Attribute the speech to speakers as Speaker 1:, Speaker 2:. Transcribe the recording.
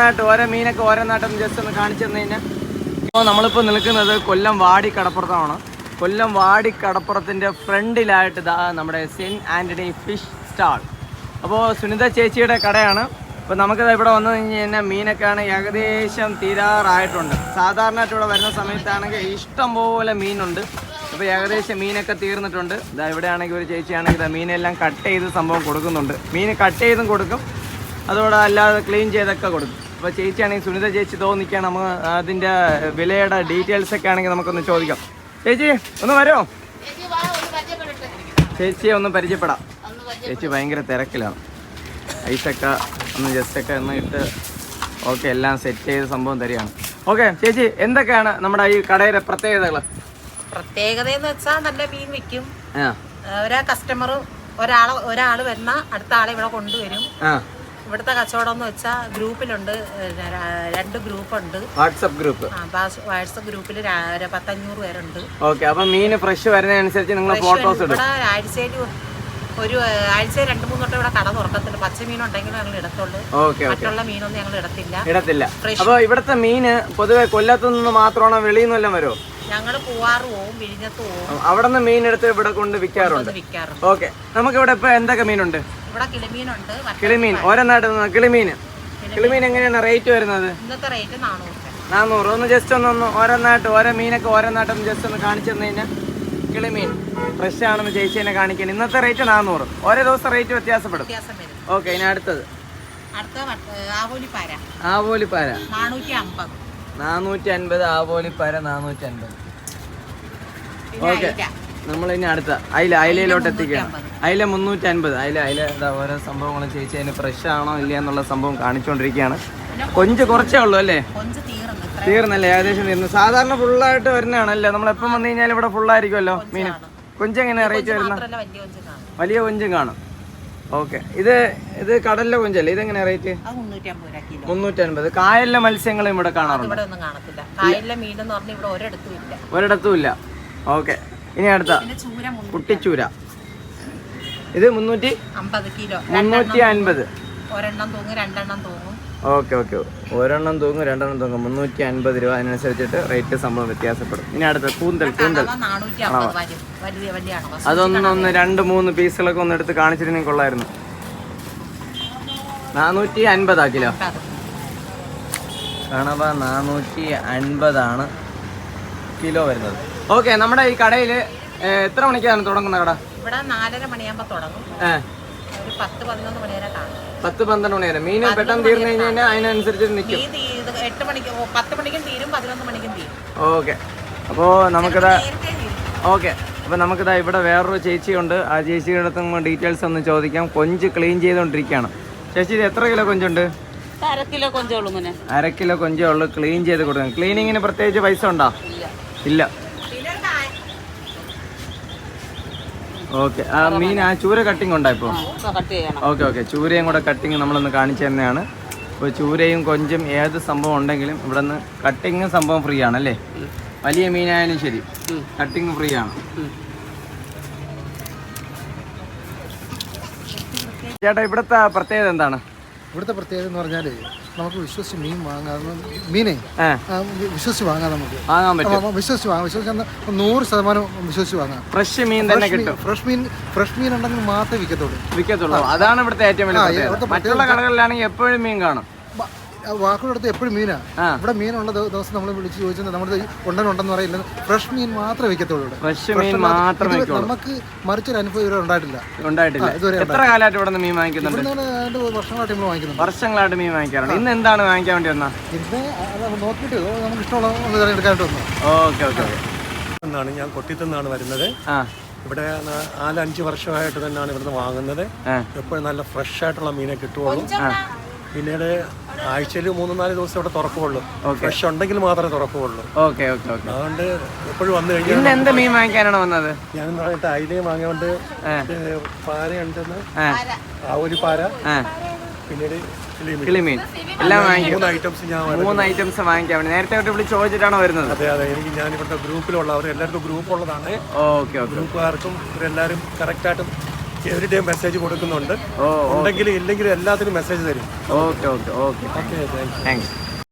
Speaker 1: നാട്ട് ഓരോ മീനൊക്കെ ഓരോ നാട്ടൊന്ന് ജസ്റ്റ് ഒന്ന് കാണിച്ചു തന്നു കഴിഞ്ഞാൽ ഇപ്പോൾ നമ്മളിപ്പോൾ നിൽക്കുന്നത് കൊല്ലം വാടി കടപ്പുറത്താണ്. കൊല്ലം വാടി കടപ്പുറത്തിന്റെ ഫ്രണ്ടിലായിട്ട് നമ്മുടെ സെന്റ് ആന്റണി ഫിഷ് സ്റ്റാൾ. അപ്പോൾ സുനിത ചേച്ചിയുടെ കടയാണ്. അപ്പോൾ നമുക്കിത് ഇവിടെ വന്നു കഴിഞ്ഞ് കഴിഞ്ഞാൽ മീനൊക്കെയാണ് ഏകദേശം തീരാറായിട്ടുണ്ട്. സാധാരണയായിട്ട് ഇവിടെ വരുന്ന സമയത്താണെങ്കിൽ ഇഷ്ടംപോലെ മീനുണ്ട്. അപ്പോൾ ഏകദേശം മീനൊക്കെ തീർന്നിട്ടുണ്ട്. ഇതാ ഇവിടെയാണെങ്കിൽ ഒരു ചേച്ചിയാണെങ്കിൽ ഇതാ മീനെല്ലാം കട്ട് ചെയ്ത് സംഭവം കൊടുക്കുന്നുണ്ട്. മീൻ കട്ട് ചെയ്തും കൊടുക്കും. അതോടെ അല്ലാതെ ക്ലീൻ ചെയ്തൊക്കെ കൊടുക്കും. അപ്പോൾ ചേച്ചിയാണെങ്കിൽ സുനിത ചേച്ചി തോന്നിക്കാണ്. നമുക്ക് അതിന്റെ വിലയുടെ ഡീറ്റെയിൽസ് ഒക്കെ ആണെങ്കിൽ നമുക്കൊന്ന് ചോദിക്കാം. ചേച്ചി ഒന്ന് വരുമോ ചേച്ചിയെ ഒന്ന് പരിചയപ്പെടാം. ചേച്ചി ഭയങ്കര തിരക്കിലാണ്. ഐസൊക്കെ ഒന്ന് ജസ്റ്റ് ഒക്കെ ഒന്ന് ഇട്ട് ഓക്കെ എല്ലാം സെറ്റ് ചെയ്ത സംഭവം തരികയാണ്. ഓക്കെ ചേച്ചി എന്തൊക്കെയാണ് നമ്മുടെ ഈ കടയുടെ പ്രത്യേകതകൾ
Speaker 2: പ്രത്യേകത എന്ന് വെച്ചാൽ നല്ല മീൻ വിൽക്കും. ഒരാ കസ്റ്റമർ ഒരാൾ ഒരാൾ വരുന്ന അടുത്ത ആളെ ഇവിടെ കൊണ്ടുവരും. ഇവിടുത്തെ കച്ചവടം എന്ന് വെച്ചാൽ ഗ്രൂപ്പിലുണ്ട് രണ്ട് ഗ്രൂപ്പ് രണ്ട് ഗ്രൂപ്പുണ്ട്.
Speaker 1: WhatsApp group.
Speaker 2: വാട്സപ്പ് ഗ്രൂപ്പിൽ പത്തഞ്ഞൂറ് പേരുണ്ട്.
Speaker 1: ഓക്കെ അപ്പൊ മീൻ ഫ്രഷ് വരുന്നതനുസരിച്ച് നിങ്ങൾ ഫോട്ടോസ്
Speaker 2: ഇവിടെ ആഴ്ചയിൽ ഒരു ആഴ്ച രണ്ട് മൂന്ന് തൊട്ട് ഇവിടെ കട തുറക്കത്തില്ല. പച്ച മീനുണ്ടെങ്കിലും ഞങ്ങൾ ഇടത്തുള്ളൂ. മറ്റുള്ള മീനൊന്നും ഞങ്ങൾ ഇടത്തില്ല.
Speaker 1: ഇടത്തില്ല. അപ്പൊ ഇവിടുത്തെ മീന് പൊതുവെ കൊല്ലത്തു നിന്ന് മാത്രമാണോ വെളിയിൽ നിന്ന് വല്ലതും വരുമോ
Speaker 2: ഞങ്ങൾ പൂവാറ് പോവും വിഴിഞ്ഞത്ത് പോവും.
Speaker 1: അവിടെ നിന്ന് മീൻ എടുത്ത് ഇവിടെ കൊണ്ട് വിൽക്കാറുണ്ട്.
Speaker 2: വിൽക്കാറുണ്ട്.
Speaker 1: ഓക്കെ നമുക്ക് ഇവിടെ ഇപ്പൊ എന്തൊക്കെ മീനുണ്ട്?
Speaker 2: ഇവിടെ കിളിമീനുണ്ട്.
Speaker 1: കിളിമീൻ. ഓരോ നാട്ടിൽ നിന്ന് കിളിമീൻ. കിളിമീൻ. എങ്ങനെയാണ് റേറ്റ് വരുന്നത്?
Speaker 2: ഇന്നത്തെ റേറ്റ് നാനൂറ്
Speaker 1: നാനൂറ്. ഒന്ന് ജസ്റ്റ് ഒന്ന് ഒന്ന് ഓരോ നാട്ട് ഓരോ മീനൊക്കെ ഓരോ നാട്ടൊന്ന് ജസ്റ്റ് ഒന്ന് കാണിച്ചു തന്നു കഴിഞ്ഞാൽ കിളിമീൻ ഫ്രഷ് ആണെന്ന് ചേച്ചീനെ കാണിക്കാൻ. ഇന്നത്തെ റേറ്റ് നാനൂറ്. ഓരോ ദിവസം റേറ്റ് വ്യത്യാസപ്പെടും. ഓക്കെ ഇനി അടുത്തത്.
Speaker 2: ആവോലിപ്പാര. നാനൂറ്റി
Speaker 1: അൻപത് ആവോലിപ്പാര നാനൂറ്റി അൻപത് ഓക്കെ. നമ്മൾ ഇനി അടുത്ത. അയില അയിലയിലോട്ട്
Speaker 2: അയില
Speaker 1: അയില മുന്നൂറ്റി അൻപത് അതിലെ അതിലെ എന്താ ഓരോ സംഭവങ്ങളും ചേച്ചി അതിന് ഫ്രഷ് ആണോ ഇല്ല എന്നുള്ള സംഭവം കാണിച്ചുകൊണ്ടിരിക്കുകയാണ് കൊഞ്ച് കുറച്ചേ ഉള്ളൂ അല്ലേ? തീർന്നല്ലേ? ഏകദേശം തീർന്നു. സാധാരണ ഫുള്ളായിട്ട് വരുന്നതാണല്ലേ. നമ്മൾ എപ്പം വന്നു കഴിഞ്ഞാൽ ഇവിടെ ഫുള്ളായിരിക്കുമല്ലോ മീൻ. കൊഞ്ച് എങ്ങനെ റേറ്റ്
Speaker 2: വരുന്ന വലിയ കൊഞ്ച് കാണും.
Speaker 1: ഓക്കെ. ഇത് ഇത് കടലിലെ കൊഞ്ചല്ലേ? ഇതെങ്ങനെ റേറ്റ്?
Speaker 2: മുന്നൂറ്റി
Speaker 1: അൻപത് കായലിലെ മത്സ്യങ്ങളും ഇവിടെ കാണാറുണ്ട്?
Speaker 2: ഒരിടത്തും ഇല്ല.
Speaker 1: ഓക്കെ. ഇനി അടുത്ത. കുട്ടിച്ചൂര. ഇത് മുന്നൂറ്റി
Speaker 2: അമ്പത് കിലോ.
Speaker 1: മുന്നൂറ്റി അൻപത്.
Speaker 2: ഒരെണ്ണം തൂങ്ങും രണ്ടെണ്ണം തൂങ്ങും
Speaker 1: ഓക്കെ ഓക്കെ. ഒരെണ്ണം തൂങ്ങും രണ്ടെണ്ണം തൂങ്ങും മുന്നൂറ്റി അൻപത് രൂപ അതിനനുസരിച്ചിട്ട് റേറ്റ് സംഭവം വ്യത്യാസപ്പെടും. ഇനി അടുത്ത കൂന്തൽ കൂന്തൽ. അതൊന്നൊന്ന് രണ്ട് മൂന്ന് പീസുകളൊക്കെ ഒന്ന് എടുത്ത് കാണിച്ചിരുന്നെങ്കിൽ കൊള്ളായിരുന്നു. നാനൂറ്റി അൻപതാ കിലോ. കണവ നാനൂറ്റി അൻപതാണ് കിലോ വരുന്നത്. ഓക്കെ നമ്മുടെ ഈ കടയിൽ എത്ര മണിക്കാണ് തുടങ്ങുന്ന കട?
Speaker 2: ഇവിടെ നാലര മണിയാകുമ്പോ തുടങ്ങും. ഒരു പത്ത് പതിനൊന്ന് മണി വരെ കാണും.
Speaker 1: പത്ത് പന്ത്രണ്ട് മണി വരെ. മീൻ പെട്ടെന്ന് തീർന്നു കഴിഞ്ഞ് കഴിഞ്ഞാൽ അതിനനുസരിച്ച് നിൽക്കും
Speaker 2: എട്ട് മണിക്ക് പത്ത് മണിക്കും തീരും പതിനൊന്ന് മണിക്കും തീരും.
Speaker 1: ഓക്കെ. അപ്പോൾ നമുക്കിതാ ഓക്കെ. അപ്പോൾ നമുക്കിതാ ഇവിടെ വേറൊരു ചേച്ചിയുണ്ട്. ആ ചേച്ചിയുടെ അടുത്ത് ഡീറ്റെയിൽസ് ഒന്ന് ചോദിക്കാം. കൊഞ്ച് ക്ലീൻ ചെയ്തുകൊണ്ടിരിക്കുകയാണ് ചേച്ചി ഇത് എത്ര കിലോ കൊഞ്ചുണ്ട്?
Speaker 2: അര കിലോ കൊഞ്ചോളൂ മുന്നേ
Speaker 1: അര കിലോ കൊഞ്ചേ ഉള്ളൂ ക്ലീൻ ചെയ്ത് കൊടുക്കണം. ക്ലീനിങ്ങിന് പ്രത്യേകിച്ച് പൈസ ഉണ്ടോ? ഇല്ല. ഓക്കെ ആ മീൻ ആ ചൂര കട്ടിങ് ഉണ്ടോ ഇപ്പോൾ
Speaker 2: കട്ട് ചെയ്യണം.
Speaker 1: ഓക്കെ ഓക്കെ ചൂരയും കൂടെ കട്ടിങ് നമ്മളൊന്ന് കാണിച്ചു തന്നെയാണ്. അപ്പോൾ ചൂരയും കൊഞ്ചും ഏത് സംഭവം ഉണ്ടെങ്കിലും ഇവിടെ നിന്ന് കട്ടിങ് സംഭവം ഫ്രീ ആണ് അല്ലേ? വലിയ മീനായാലും ശരി. കട്ടിങ് ഫ്രീ ആണ്. ചേട്ടാ ഇവിടുത്തെ പ്രത്യേകത എന്താണ്?
Speaker 3: ഇവിടുത്തെ പ്രത്യേകത എന്ന് പറഞ്ഞാൽ നമുക്ക് വിശ്വസിച്ച് മീൻ വാങ്ങാം മീനെ വിശ്വസിച്ച് വാങ്ങാം നമുക്ക്.
Speaker 1: വാങ്ങാൻ പറ്റും.
Speaker 3: ആ, വിശ്വസിച്ച് വാങ്ങാം. വിശ്വസിച്ച് നൂറ് ശതമാനം വിശ്വസിച്ച് വാങ്ങാം.
Speaker 1: ഫ്രഷ് മീൻ തന്നെ
Speaker 3: ഫ്രഷ് മീൻ-
Speaker 1: കിട്ടും.
Speaker 3: ഫ്രഷ് മീൻ ഫ്രഷ് മീൻ ഉണ്ടെങ്കിൽ മാത്രമേ വിൽക്കത്തുള്ളൂ.
Speaker 1: വിൽക്കത്തുള്ളൂ. അതാണ് ഇവിടുത്തെ ഏറ്റവും വലിയ മറ്റുള്ള കടകളിലാണെങ്കിൽ എപ്പോഴും മീൻ കാണും.
Speaker 3: വാക്കുകളടുത്ത് എപ്പോഴും മീനാണ്. ഇവിടെ മീനുള്ള ദിവസം നമ്മൾ വിളിച്ച് ചോദിച്ചത് നമ്മുടെ ഉണ്ടെന്നുണ്ടെന്ന് പറയില്ല. ഫ്രഷ് മീൻ മാത്രമേ വിൽക്കത്തുള്ളൂ ഇവിടെ.
Speaker 1: ഫ്രഷ് മീൻ മാത്രമേ
Speaker 3: നമുക്ക് മറിച്ചൊരു അനുഭവം ഇവിടെ ഉണ്ടായിട്ടില്ല.
Speaker 1: ഉണ്ടായിട്ടില്ല. എത്ര കാലമായിട്ട് ഇവിടെ നിന്ന് മീൻ വാങ്ങിക്കുന്നുണ്ട്?
Speaker 3: രണ്ട് വർഷങ്ങളായിട്ട് നമ്മൾ വാങ്ങിക്കുന്നു
Speaker 1: വർഷങ്ങളായിട്ട് മീൻ വാങ്ങിക്കാറുണ്ട്. ഇന്ന് എന്താണ് വാങ്ങിക്കാൻ വേണ്ടി വന്നാ?
Speaker 3: ഇന്ന് നോക്കിയിട്ട് നമുക്ക് ഇഷ്ടമുള്ള എടുക്കാനായിട്ട് വന്നു.
Speaker 1: ഓക്കെ ഓക്കെ
Speaker 4: എന്നാണ് ഞാൻ കൊട്ടിത്തുനിന്നാണ് വരുന്നത്. ഇവിടെ നാലഞ്ച് നാല് അഞ്ച് വർഷമായിട്ട് തന്നെയാണ് ഇവിടുന്ന് വാങ്ങുന്നത്. എപ്പോഴും നല്ല ഫ്രഷ് ആയിട്ടുള്ള മീനെ കിട്ടുള്ളൂ പിന്നീട് ആഴ്ചയിൽ മൂന്ന് നാല് ദിവസം ഇവിടെ തുറക്കുള്ളൂ ഫ്രഷ് ഉണ്ടെങ്കിൽ മാത്രമേ തുറക്കുള്ളൂ
Speaker 1: ഓക്കെ ഓക്കെ ഓക്കെ
Speaker 4: അതുകൊണ്ട് എപ്പോഴും വന്നു കഴിഞ്ഞാൽ
Speaker 1: ഇന്ന് എന്ത് മീൻ വാങ്ങിക്കാനാണ് വന്നത്?
Speaker 4: ഞാൻ പറഞ്ഞിട്ട് അയിലയും വാങ്ങിയോണ്ട് പാരയുണ്ടെന്ന്.
Speaker 1: ആ
Speaker 4: ഒരു പാര. പിന്നീട് കിളിമീൻ
Speaker 1: എല്ലാം വാങ്ങിക്കും.
Speaker 4: മൂന്ന് ഐറ്റംസ് ഞാൻ.
Speaker 1: മൂന്ന് ഐറ്റംസ് വാങ്ങിക്കാൻ വേണ്ടി നേരത്തെ തൊട്ട് വിളിച്ച് ചോദിച്ചിട്ടാണോ വരുന്നത്?
Speaker 4: അതെ അതെ. എനിക്ക് ഞാൻ ഇവിടുത്തെ ഗ്രൂപ്പിലുള്ള അവർ എല്ലാവർക്കും ഗ്രൂപ്പ് ഉള്ളതാണ്.
Speaker 1: ഓക്കെ ഓക്കെ
Speaker 4: ഗ്രൂപ്പുകാർക്കും ഇവരെല്ലാവരും കറക്റ്റായിട്ടും എവറി ഡേ മെസ്സേജ് കൊടുക്കുന്നുണ്ട് ഉണ്ടെങ്കിലും ഇല്ലെങ്കിലും എല്ലാത്തിനും മെസ്സേജ് തരും.
Speaker 1: Okay okay okay.
Speaker 4: Okay thank you